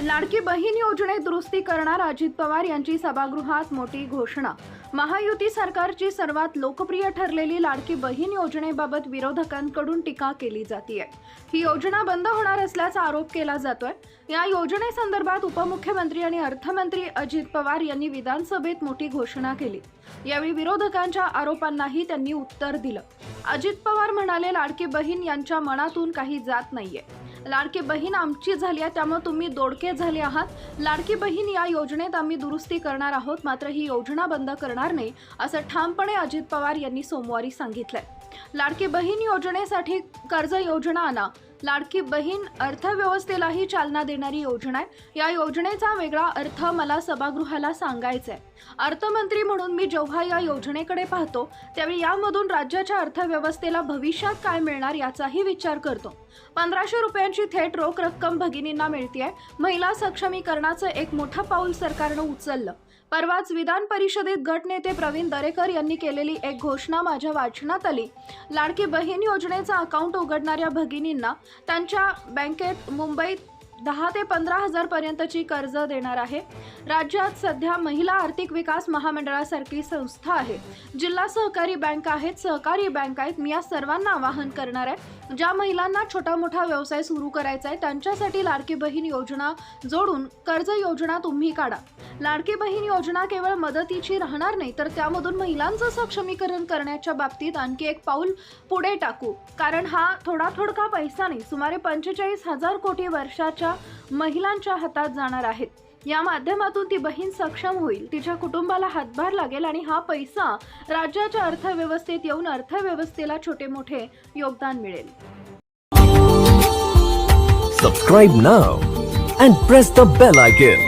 लाडकी बहीण योजनेत दुरुस्ती करणार अजित पवार यांची सभागृहात मोठी घोषणा. महायुती सरकारची सर्वात लोकप्रिय ठरलेली लाडकी बहीण योजनेबाबत विरोधकांकडून टीका केली जाते ही योजना बंद होणार असल्याचा आरोप केला जातोय. या योजनेसंदर्भात उपमुख्यमंत्री आणि अर्थमंत्री अजित पवार यांनी विधानसभेत मोठी घोषणा केली. यावेळी विरोधकांच्या आरोपांनाही त्यांनी उत्तर दिलं. अजित पवार म्हणाले लाडकी बहीण यांच्या मनातून काही जात नाहीये. लाडकी बहीण आमची झाली आहे त्यामुळे तुम्ही दोडके झाले आहात. लाडकी बहीण या योजनेत आम्ही दुरुस्ती करणार आहोत मात्र ही योजना बंद करणार नाही असं ठामपणे अजित पवार यांनी सोमवारी सांगितलंय. लाडकी बहीण योजनेसाठी कर्ज योजना आणा लाडकी बहीण अर्थव्यवस्थेलाही चालना देणारी योजना आहे. या योजनेचा वेगळा अर्थ मला सभागृहाला सांगायचा आहे. अर्थमंत्री म्हणून मी जेव्हा या योजनेकडे पाहतो त्यावेळी यामधून राज्याच्या अर्थव्यवस्थेला भविष्यात काय मिळणार याचाही विचार करतो. पंधराशे रुपयांची थेट रोख रक्कम भगिनींना मिळते महिला सक्षमीकरणाचं एक मोठं पाऊल सरकारनं उचललं. परवाच विधान परिषदेत गटनेते प्रवीण दरेकर यांनी केलेली एक घोषणा माझ्या वाचनात आली. लाडकी बहीण योजनेचा अकाउंट उघडणाऱ्या भगिनींना त्यांच्या बँकेत मुंबईत दहा ते पंधरा हजार पर्यंतची कर्ज देणार आहे. राज्यात सध्या महिला आर्थिक विकास महामंडळासारखी संस्था आहे. जिल्हा सहकारी बँक आहेत सहकारी बँक आहेत मी या सर्वांना आवाहन करणार आहे. ज्या महिलांना छोटा मोठा व्यवसाय सुरू करायचा आहे त्यांच्यासाठी लाडकी बहीण योजना जोडून कर्ज योजना तुम्ही काढा. लाडकी बहीण योजना केवळ मदतीची राहणार नाही तर त्यामधून महिलांचं सक्षमीकरण करण्याच्या बाबतीत आणखी एक पाऊल पुढे टाकू. कारण हा थोडा थोडका पैसा नाही सुमारे पंचेचाळीस हजार कोटी वर्षाच्या महिलांच्या हातात जाणार आहेत या माध्यमातून ती बहीण सक्षम होईल तिच्या कुटुंबाला हातभार लागेल आणि हा पैसा राज्याच्या अर्थव्यवस्थेत येऊन अर्थव्यवस्थेला छोटे मोठे योगदान मिळेल. Subscribe now and press the bell icon